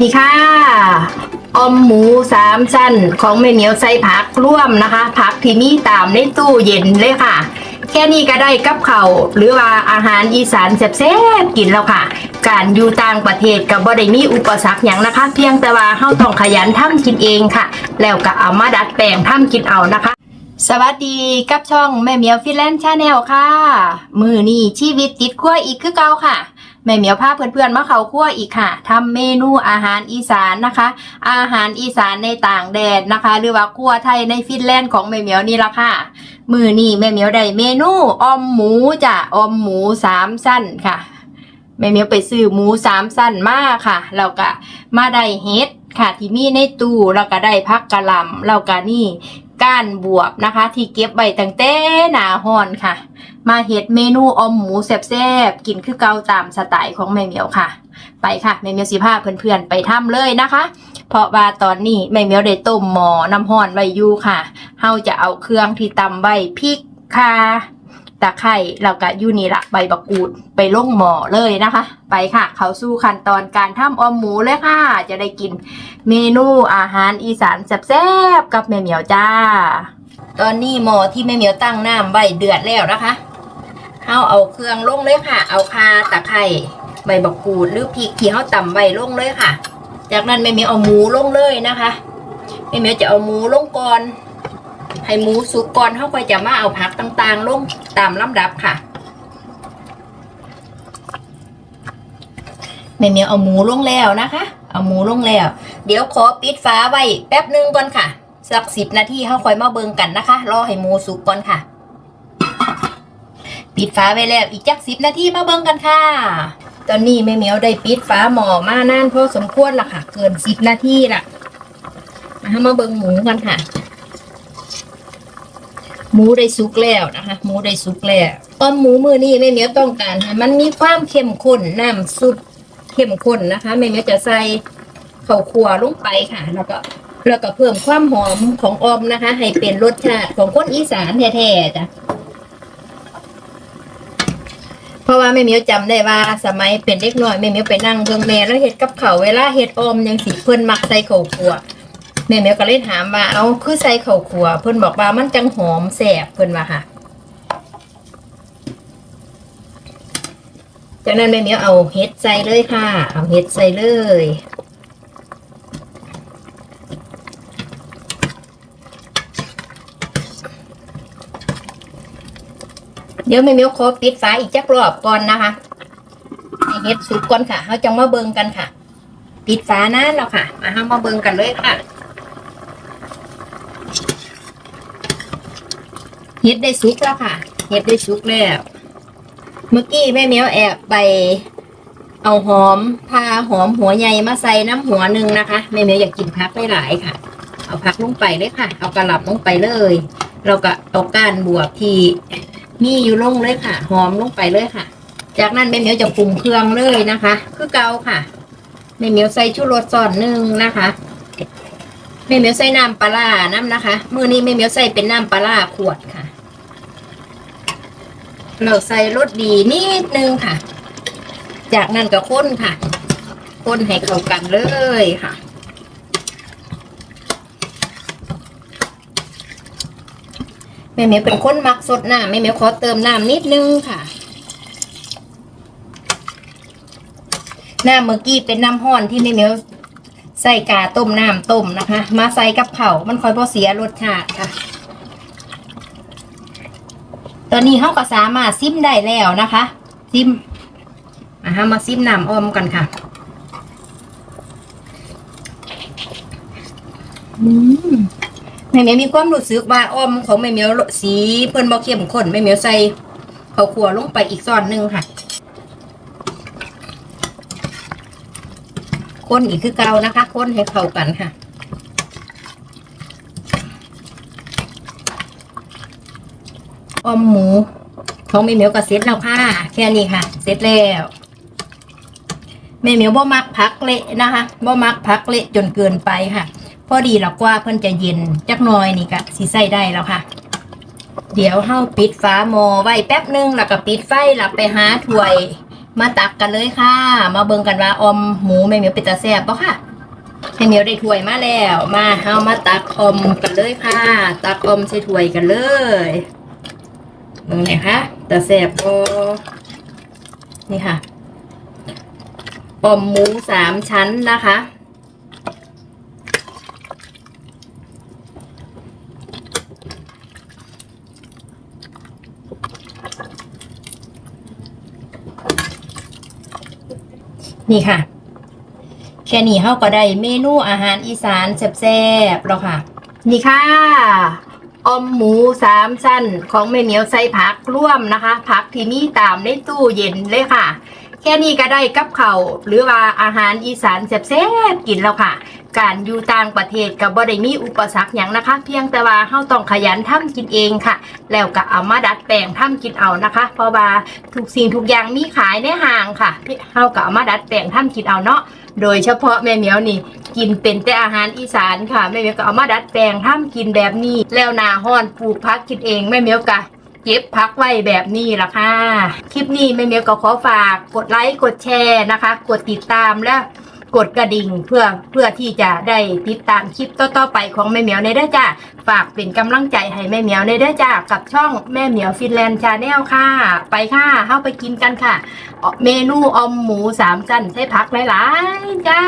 นี่ค่ะออมหมูสามชั้นของแม่เหนียวใส่ผักร่วมนะคะ ผักที่มีตามในตู้เย็นเลยค่ะ แค่นี้ก็ได้กับเขาหรือว่าอาหารอีสานแซ่บๆกินแล้วค่ะ การอยู่ต่างประเทศกับบ่ได้มีอุปสรรคอย่างนะคะ เพียงแต่ว่าเฮาต้องขยันทำกินเองค่ะ แล้วก็เอามาดัดแปลงทำกินเอานะคะ สวัสดีกับช่องแม่เหมียวฟิแลนด์ชาแนลค่ะ มือนี่ชีวิตติดขั้วอีกคือเก่าค่ะ แม่เหมียวพาเพื่อนๆมาเขาขั้วอีกค่ะทำเมนูอาหารอีสานนะคะ อาหารอีสานในต่างแดนนะคะ หรือว่าขั้วไทยในฟินแลนด์ของแม่เหมียวนี่ละค่ะ มือนี่แม่เหมียวได้เมนูออมหมูจ้ะออมหมูสามสั้นค่ะแม่เหมียวไปซื้อหมูสามสั้นมาค่ะแล้วก็มาได้เฮ็ดค่ะที่มีในตู้แล้วก็ได้พักกะหล่ำแล้วก็นี่ก้านบวบนะคะ ที่เก็บไว้ตั้งแต่หนาฮอนค่ะ มาเฮ็ดเมนูออมหมูแซ่บๆกินคือเกาตามสไตล์ของแม่เหมียวค่ะ ไปค่ะแม่เหมียวสิพาเพื่อนๆไปทำเลยนะคะ เพราะว่าตอนนี้แม่เหมียวได้ต้มหมอน้ำห้อนไว้อยู่ค่ะเฮาจะเอาเครื่องที่ตำไว้พริกข่าตะไคร้แล้วก็ยูนี่ละใบบักกูดไปลงหม้อเลยนะคะ ไปค่ะ เขาสู้ขั้นตอนการทำออมหมูเลยค่ะ จะได้กินเมนูอาหารอีสานแซ่บๆกับแม่เหมียวจ้า ตอนนี้หม้อที่แม่เหมียวตั้งน้ำไว้เดือดแล้วนะคะ เอาเอาเครื่องลงเลยค่ะ เอาคาตะไคร้ใบบักกูดหรือพริกที่เขาตำไว้ลงเลยค่ะ จากนั้นแม่เมียเอาหมูลงเลยนะคะแม่เมียจะเอาหมูลงก่อนให้หมูสุกก่อนเขาก็จะมาเอาผักต่างๆ ลงตามลำดับค่ะแม่เมียเอาหมูลงแล้วนะคะ เอาหมูลงแล้ว เดี๋ยวขอปิดฝาไว้แป๊บหนึงก่อนค่ะ สักสิบนาทีเขาคอยมาเบิงกันนะคะ รอให้หมูสุกก่อนค่ะ ปิดฝาไว้แล้วอีกจักสิบนาทีมาเบิ่งกันค่ะ ตอนนี้แม่เหมียวได้ปิดฝาหม้อมานานพอสมควรละค่ะ เกินสิบนาทีละมามาเบิ่งหมูกันค่ะ หมูได้สุกแล้วนะคะ หมูได้สุกแล้วอ้มหมูมือนี้แม่เหมียวต้องการให้มันมีความเข้มข้นน้ำซุปเข้มข้นนะคะแม่เหมียวจะใส่ข้าวคั่วลงไปค่ะ แล้วก็แล้วก็เพิ่มความหอมของออมนะคะ ให้เป็นรสชาติของคนอีสานแท้ๆจ้ะ เพราะว่าแม่เมียวจำได้ว่าสมัยเป็นเด็กน้อยแม่เมียวไปนั่งเบิ่งแม่แล้วเห็ดกับเขาเวลาเห็ดอมยังสิเพิ่นมักใส่เข่าวคั่วแม่เมียวก็เลยถามว่าเอาคือใส่เข่าวคั่วเพิ่นบอกว่ามันจังหอมแสบเพิ่นว่าค่ะจากนั้นแม่เมียวเอาเห็ดใส่เลยค่ะ เอาเห็ดใส่เลย เดี๋ยวแม่เมียวขอปิดฝาอีกจักรอบก่อนนะคะให้เฮ็ดสุกก่อนค่ะเขาจะมาเบิงกันค่ะ ปิดฝานานแล้วค่ะมาเฮามาเบิงกันเลยค่ะเฮ็ดได้สุกแล้วค่ะเฮ็ดได้สุกแล้ว เมื่อกี้แม่เมียวแอบไปเอาหอมพาหอมหัวใหญ่มาใส่น้ำหัวหนึ่งนะคะแม่เมียวอยากกินผักหลายๆค่ะ เอาผักลงไปเลยค่ะ เอากระหล่ำลงไปเลยแล้วก็เอาก้านบวบที่ มีอยู่ลงเลยค่ะ หอมลงไปเลยค่ะ จากนั้นแม่เหมียวจะปรุงเครื่องเลยนะคะ คือเกาค่ะแม่เหมียวใส่ชูรสซอนหนึ่งนะคะแม่เหมียวใส่น้ำปลาน้ำนะคะมือนี้แม่เหมียวใส่เป็นน้ำปลาร้าขวดค่ะ เราใส่รสดีนิดนึงค่ะ จากนั้นก็ข้นค่ะข้นให้เข้ากันเลยค่ะ แม่เมียวเป็นคนมักสดน้ำแม่เมียวขอเติมน้ำนิดนึงค่ะ น้ำเมื่อกี้เป็นน้ำห้อนที่แม่เมียวใส่กาต้มน้ำต้มนะคะ มาใส่กับเผามันคอยพอเสียรสชาติค่ะ ตอนนี้เขาก็สามารถซิมได้แล้วนะคะ ซิมมาฮะมาซิมน้ำออมกันค่ะอืม แม่เมียวมีความรู้สึกว่าออมของแม่เมียวสีเพิ่นบ่เข้มข้นแม่เมียวใส่ข้าวคั่วลงไปอีกซ้อนหนึ่งค่ะคนอีกคือเก่านะคะ คนให้เข้ากันค่ะออมหมูของแม่เมียวก็เสร็จแล้วค่ะแค่นี้ค่ะ เสร็จแล้วแม่เมียวบ่มักพักเละนะคะบ่มักพักเละจนเกินไปค่ะ พอดีแล้วกว่าเพิ่นจะเย็นจักหน่อยนี่ก็สิใส่ได้แล้วค่ะ เดี๋ยวเฮาปิดฝาหม้อไว้แป๊บหนึงแล้วก็ปิดไฟแล้วไปหาถ้วย มาตักกันเลยค่ะ มาเบิ่งกันว่าอมหมูแม่เหมียวเป็นตาแซ่บบ่ค่ะแม่เหมียวได้ถ้วยมาแล้ว มาเฮามาตักอมกันเลยค่ะ ตักอมใส่ถ้วยกันเลยเบิ่งหนคะตาแซ่บบ่นี่ค่ะอมหมูสามชั้นนะคะ นี่ค่ะ แค่นี้เฮาก็ได้เมนูอาหารอีสานแซ่บๆแล้วค่ะ นี่ค่ะอมหมูสามชั้นของแม่เหนียวใส่ผักร่วมนะคะ ผักที่มีตามในตู้เย็นเลยค่ะ แค่นี้ก็ได้กับเขาวหรือว่าอาหารอีสานแซ่บๆกินแล้วค่ะ การอยู่ต่างประเทศก็บ่ได้มีอุปสรรคอย่างนะคะ เพียงแต่ว่าเฮาต้องขยันทำกินเองค่ะ แล้วก็เอามาดัดแปลงทำกินเอานะคะ เพราะว่าทุกสิ่งทุกอย่างมีขายในห้างค่ะเฮาก็เอามาดัดแปลงทำกินเอาเนาะโดยเฉพาะแม่เหมียวนี่ กินเป็นแต่อาหารอีสานค่ะแม่เหมียวก็เอามาดัดแปลงทำกินแบบนี้ แล้วนาห้อนปลูกพักกินเองแม่เหมียวก็เก็บพักไว้แบบนี้ล่ะค่ะ คลิปนี้แม่เมียวก็ขอฝากกดไลค์ กดแชร์นะคะ กดติดตามและ กดกระดิ่งเพื่อเพื่อที่จะได้ติดตามคลิปต่อๆไปของแม่เหมียวในเด้อจ้าฝากเป็นกำลังใจให้แม่เหมียวในเด้อจ้ากับช่องแม่เหมียวฟินแลนด์ชาแนลค่ะ ไปค่ะเข้าไปกินกันค่ะ เมนูออมหมูสามชั้นใช้ผักหลายๆจ้า